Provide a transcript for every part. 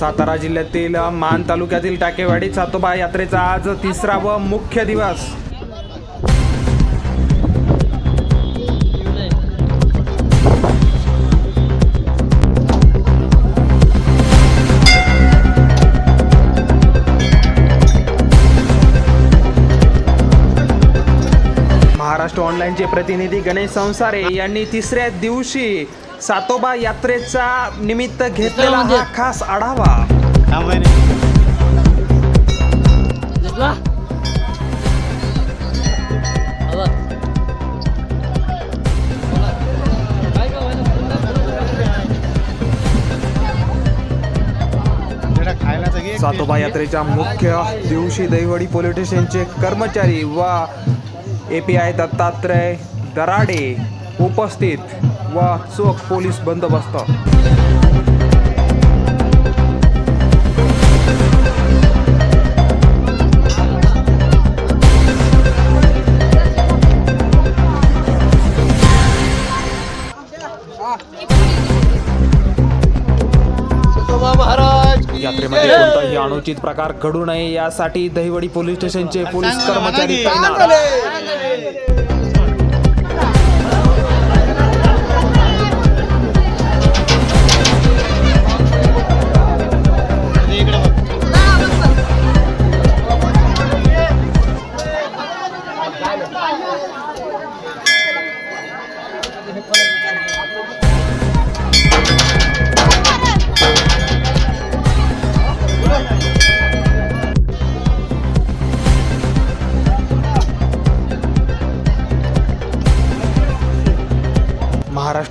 सातारा जिल्ह्यातील मान तालुक्यातील टाकेवाडी सातोबा यात्रेचा आज तिसरा व मुख्य दिवस. महाराष्ट्र ऑनलाईनचे प्रतिनिधी गणेश संसारे यांनी तिसऱ्या दिवशी सातोबा यात्रेचा निमित्त घेतलेला हा खास आढावा. सातोबा यात्रेच्या मुख्य दिवशी दैवडी पोलीस स्टेशनचे कर्मचारी व A P I Dattatray Darade उपस्थित व चोख पोलीस बंदोबस्त. महाराज यात्रेमध्ये कोणताही अनुचित प्रकार घडू नये यासाठी दहिवडी पोलीस स्टेशनचे पोलीस कर्मचारी तैनात.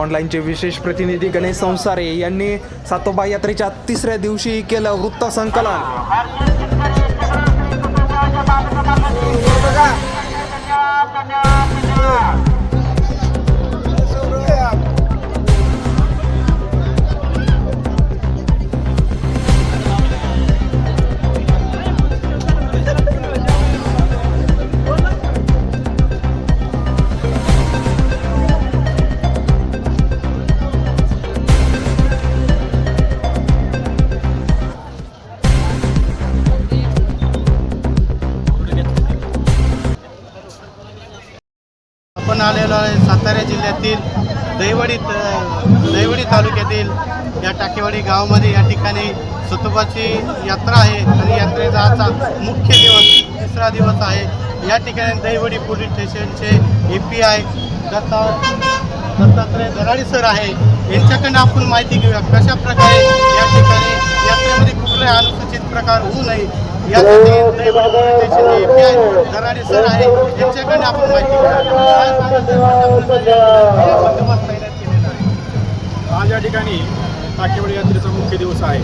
ऑनलाईनचे विशेष प्रतिनिधी गणेश संसारे यांनी सातोबा यात्रेच्या तिसऱ्या दिवशी केलं वृत्त संकलन आपण आलेलो आहे सातारा जिल्ह्यातील दैवडी दैवडी तालुक्यातील या टाकेवाडी गावामध्ये या ठिकाणी सतोबाची यात्रा आहे. आणि यात्रेचा आजचा मुख्य दिवस तिसरा दिवस आहे. या ठिकाणी दैवडी पोलीस स्टेशनचे A P I Datta Dattatray Darade sir आहे. यांच्याकडनं आपण माहिती घेऊया कशा प्रकारे या ठिकाणी यात्रेमध्ये कुठलाही अनुसूचित प्रकार होऊ नये. आय दराडी सर आहे यांच्याकडनं आपण माहिती या आज या ठिकाणी टाकेवाडी यात्रेचा मुख्य दिवस आहे.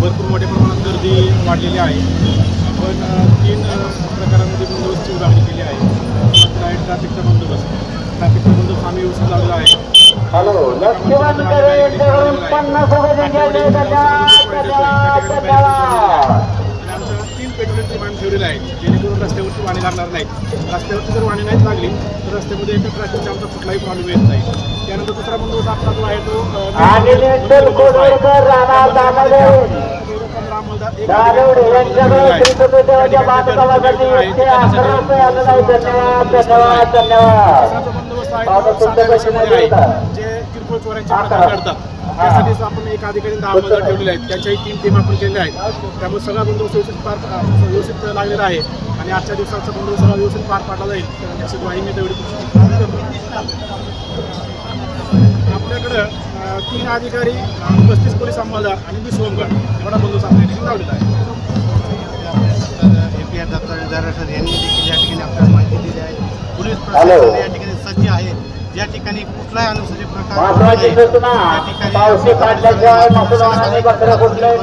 भरपूर मोठ्या प्रमाणात गर्दी वाढलेली आहे. आपण तीन प्रकारांमध्ये बंदोबस्तची उभारणी केली आहे. ट्रॅफिकचा बंदोबस्त. ट्रॅफिकचा बंदोबस्त आम्ही व्यवस्थित लावलेला आहे. आणि पेट्रोलिंगचे वाहन ठेवलेलं आहे. जेणेकरून रस्त्यावरती वाणी लागणार नाहीत. रस्त्यावरती जर वाणी नाहीच लागली तर रस्त्यामध्ये एका ट्रॅफिकचा आमचा कुठलाही प्रॉब्लेम येत नाही. त्यानंतर दुसरा बंदोबस्त आपला जो आहे तो बंदोबस्त भाषेमध्ये आहे जे किरकोळ चोऱ्यांचे प्रकार घडतात. त्यासाठीच आपण एक अधिकारी दहा अंमलदार ठेवलेले आहेत. त्यांच्याही तीन टीम आपण केलेल्या आहेत. त्यामुळे सगळा बंदोबस्त व्यवस्थित पार व्यवस्थित लागलेला आहे. आणि आजच्या दिवसाचा बंदोबस्त सगळा व्यवस्थित पार पाडला जाईल. याची ग्वाही मी तेवढी आपल्याकडं तीन अधिकारी पस्तीस पोलीस अंमलदार आणि वीस होमगार्ड एवढा बंदोबस्त आपल्या ठिकाणी लावलेला आहे. ए पी आय सर यांनी देखील या ठिकाणी आपल्याला माहिती दिली आहे. पोलीस प्रशासन या ठिकाणी सज्ज आहे. या ठिकाणी कुठलाही अनुसूचित प्रकार या ठिकाणी पावसे काढल्याशिवाय मतदानाने पत्र कुठलंही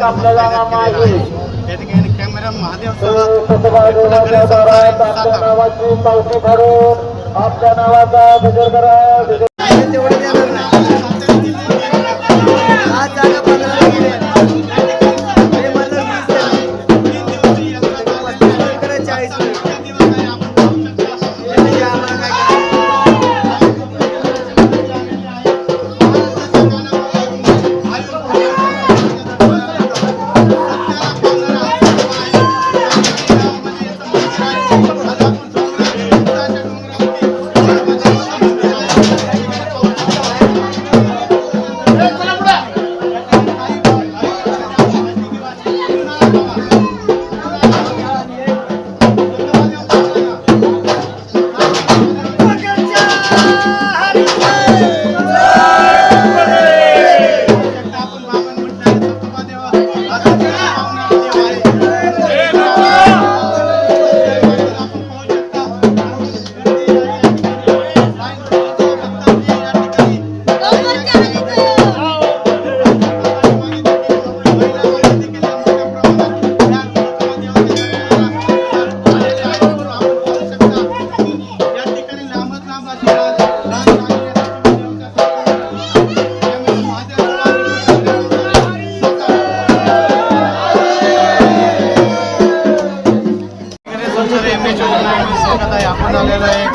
आपण आलेला आहे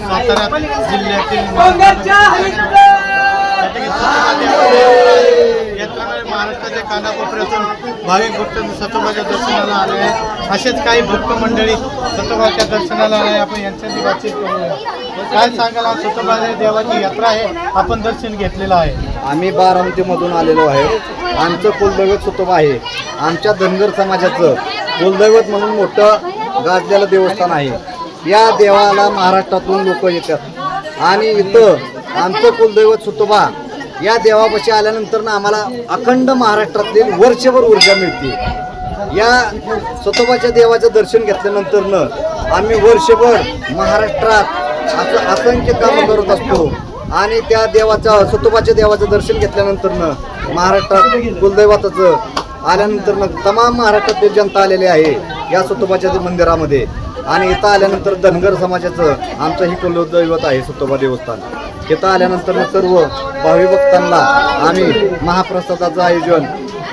सातारा जिल्ह्यातील यात्रा महाराष्ट्राच्या कानाकोपऱ्यातून भाविक भक्त सतोबाच्या दर्शनाला आले आहे असेच काही भक्त मंडळी सतोबाच्या दर्शनाला आले आपण यांच्याशी बातचीत करूया. काय सांगाल? आज सतोबाच्या देवाची यात्रा आहे. आपण दर्शन घेतलेलं आहे. आम्ही बारामतीमधून आलेलो आहे. आमचं कुलदैवत सतोबा आहे. आमच्या धनगर समाजाचं कुलदैवत म्हणून मोठं गाजलेलं देवस्थान आहे. या देवाला महाराष्ट्रातून लोक येतात. आणि इथं आमचं कुलदैवत सुतोबा या देवापाशी आल्यानंतर ना आम्हाला अखंड महाराष्ट्रातील वर्षभर ऊर्जा मिळते. या स्वतोबाच्या देवाचं दर्शन घेतल्यानंतरनं आम्ही वर्षभर महाराष्ट्रात असं असंख्य कामं करत असतो. आणि त्या देवाचा स्वतोबाच्या देवाचं दर्शन घेतल्यानंतरनं महाराष्ट्रात कुलदैवताचं आल्यानंतरनं तमाम महाराष्ट्रातील जनता आलेली आहे या स्वतोबाच्या मंदिरामध्ये. आणि इथं आल्यानंतर धनगर समाजाचं आमचं ही कुलदैवत आहे सुतोबा देवस्थान. इथं आल्यानंतर सर्व भावी भक्तांना आम्ही महाप्रसादाचं आयोजन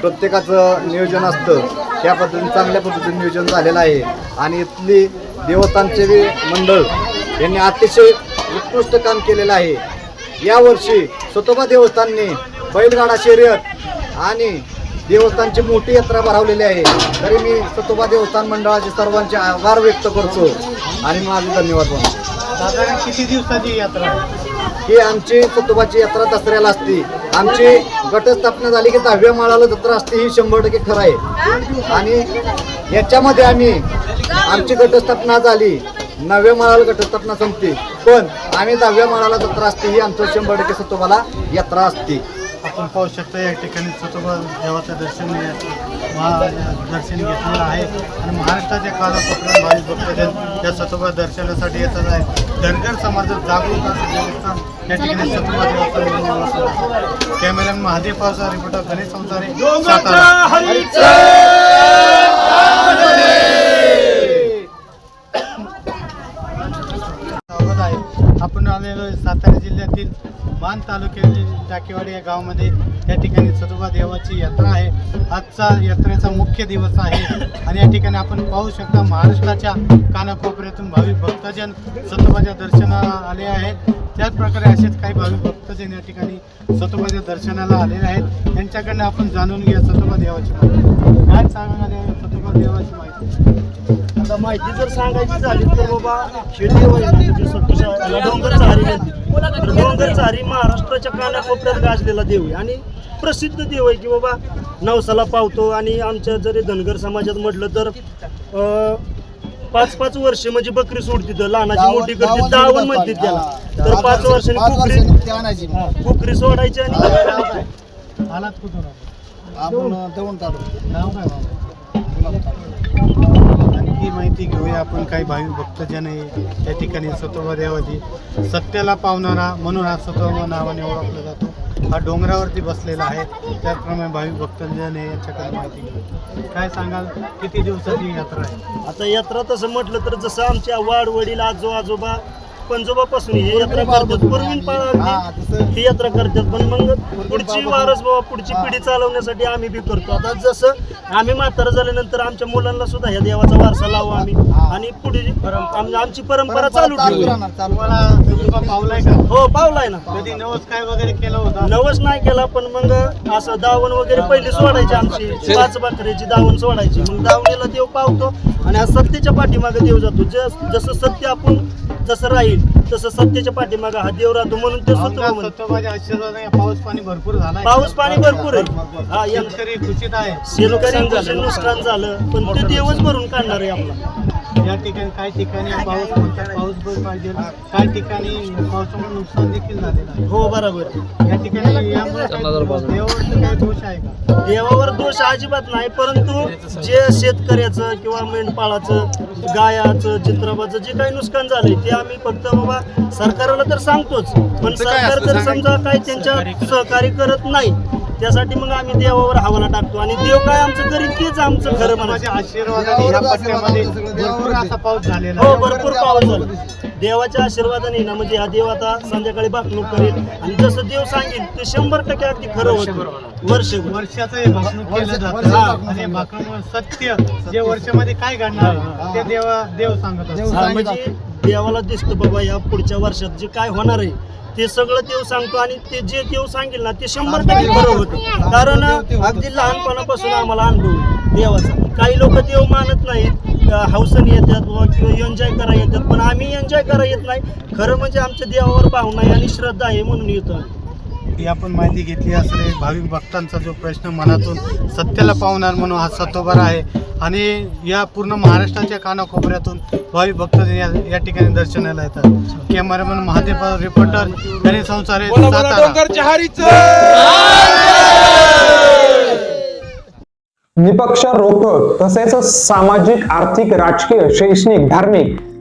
प्रत्येकाचं नियोजन असतं. त्या पद्धतीने चांगल्या पद्धतीने नियोजन झालेलं आहे. आणि इथली देवस्थानचे मंडळ यांनी अतिशय उत्कृष्ट काम केलेलं आहे. यावर्षी सतोबा देवस्थानने बैलगाडा शर्यत आणि देवस्थानची मोठी यात्रा भरवलेली आहे. तरी मी सतोबा देवस्थान मंडळाचे सर्वांचे आभार व्यक्त करतो आणि माझे धन्यवाद मानतो साधारण किती दिवसाची यात्रा आहे? ही आमची सतोबाची यात्रा दसऱ्याला असते. आमची घटस्थापना झाली की दहाव्या माळाला जत्रा असते ही शंभर टक्के खरं आहे. आणि याच्यामध्ये आम्ही आमची घटस्थापना झाली. नवव्या माळाला घटस्थापना संपते. पण आम्ही दहाव्या माळाला जत्रा असते ही आमचं शंभर टक्के सतोबाला यात्रा असते. आपण पाहू शकता या ठिकाणी सतोबा देवाचं दर्शन घे- महा दर्शन घेतलेलं आहे. आणि महाराष्ट्राच्या कानाकोपऱ्यात भाविक भक्तजन या सतोबा दर्शनासाठी येतात आहे धनगर समाजात जागृत असं देवस्थान या ठिकाणी सतोबा देवस्थान कॅमेरामॅन महादेव पावसा रिपोर्टर गणेश संसारे. सातारा. आलेलो आहे सातारा जिल्ह्यातील मान तालुक्यातील टाकेवाडी या गावामध्ये. या ठिकाणी सतोबा देवाची यात्रा आहे. आजचा यात्रेचा मुख्य दिवस आहे. आणि या ठिकाणी आपण पाहू शकता महाराष्ट्राच्या कानाकोपऱ्यातून भाविक भक्तजन सतोबाच्या दर्शनाला आले आहेत. त्याच प्रकारे असेच काही भाविक भक्तजन या ठिकाणी सतोबाच्या दर्शनाला आलेले आहेत. त्यांच्याकडनं आपण जाणून घ्या सतोबा देवाची माहिती. काय सांगणार आहे सतोबा देवाची माहिती? आता माहिती जर सांगायची झाली तर बाबा हे देव आहे ना, म्हणजे डोंगर चारी म्हणते तर डोंगर चारी महाराष्ट्राच्या कानाकोपऱ्यात गाजलेला देव आहे. आणि प्रसिद्ध देव आहे की बाबा नवसाला पावतो आणि आमच्या जरी धनगर समाजात म्हटलं तर अं, पाच पाच वर्ष म्हणजे बकरी सोडते तर लहानाची मोठी करते. दावण म्हणते त्याला. तर पाच वर्षांनी कुकरी कुकरी सोडायची आणि आलात कुठून आपण नाव काय? ही माहिती घेऊया. आपण काही भाविक भक्तजन आहे त्या ठिकाणी सतोबा देवाची सत्याला पावणारा म्हणून हा सतोबा नावाने ओळखला जातो. हा डोंगरावरती बसलेला आहे. त्याचप्रमाणे भाविक भक्तजन आहे यांच्याकडे माहिती घेऊ काय सांगाल? किती दिवसाची यात्रा आहे? आता यात्रा तसं म्हटलं तर जसं आमच्या वाड वडील आजो आजोबा पंजोबापासून ही यात्रा करतात. पूर्वीन अगदी ही यात्रा करतात. पण मग पुढची वारस बाबा पुढची पिढी चालवण्यासाठी आम्ही बी करतो. आता जसं आम्ही म्हातारा झाल्यानंतर आमच्या मुलांना सुद्धा ह्या देवाचा वारसा लावू आम्ही. आणि पुढे आम- आमची परंपरा चालू ठेवू तुम्हाला सतोबा पावलाय का? हो पावलाय ना. कधी नवस काय वगैरे केला होता? नवस नाही केला पण मग असं दावण वगैरे पहिली सोडायची आमची. पाच बकऱ्याची दावण सोडायची. मग दावणीला देव पावतो आणि हा सत्तेच्या पाठीमागे देव जातो. जस जसं सत्य आपण जसं राहील तसं सत्याच्या पाठीमागे हा देव राहतो म्हणून ते सतोबाच्या आशीर्वादाने पाऊस पाणी भरपूर झाला पाऊस पाणी भरपूर आहे. हा या शेतकरी खुशीत आहे. शेतकऱ्यांचं नुकसान झालं पण ते देवच भरून काढणार आहे आपला. या ठिकाणी काही ठिकाणी पाऊस पाऊस पण पाहिजे. काही ठिकाणी पावसामुळे नुकसान देखील झालेलं आहे. हो बरोबर. या ठिकाणी यामुळे काही देवावरती काही दोष आहे का? देवावर दोष अजिबात नाही परंतु जे शेतकऱ्याचं किंवा मेंढपाळाचं गायाचं चित्रपाचं जे काही नुकसान झालंय ते आम्ही फक्त बाबा सरकारला तर सांगतोच. पण सरकार जर समजा काही त्यांच्या सहकार्य करत नाही. त्यासाठी मग आम्ही देवावर हवाला टाकतो. आणि देव काय आमचं करीन तेच आमचं खरं माझ्या आशीर्वादाने या पट्ट्यामध्ये भरपूर असा पाऊस झालेला हो. भरपूर पाऊस झाला. देवाच्या आशीर्वादाने ना म्हणजे हा देव आता संध्याकाळी भाकणूक करेल. आणि जसं देव सांगेल ते शंभर टक्के अगदी खरं होतं. वर्षभर वर्षाचं हे भाकणूक केलं जातं. आणि हे. भाकणूक सत्य. जे वर्षामध्ये काय घडणार आहे, ते देवा देव सांगत असतो. म्हणजे देवाला दिसतं बाबा या पुढच्या वर्षात जे काय होणार आहे ते सगळं देव सांगतो आणि ते जे देव सांगेल ना ते शंभर टक्के खरं होतं. कारण अगदी लहानपणापासून आम्हाला अनुभव देवाचा. काही लोक देव मानत नाहीत हौसेने येतात किंवा एन्जॉय करा येतात पण आम्ही एन्जॉय करा येत नाही. खरं म्हणजे आमच्या देवावर भावना आहे आणि श्रद्धा आहे म्हणून येतो आम्ही. ही आपण माहिती घेतली असले भाविक भक्तांचा जो प्रश्न मनातून सत्याला पावणार म्हणून हा सतोबार आहे. आणि या पूर्ण महाराष्ट्राच्या कानाकोपऱ्यातून भाविक भक्त या या ठिकाणी दर्शनाला येतात. कॅमेरामॅन महादेव रिपोर्टर गणेश संसारे सातारा. निपक्ष रोखोक तसेच सामाजिक आर्थिक राजकीय शैक्षणिक धार्मिक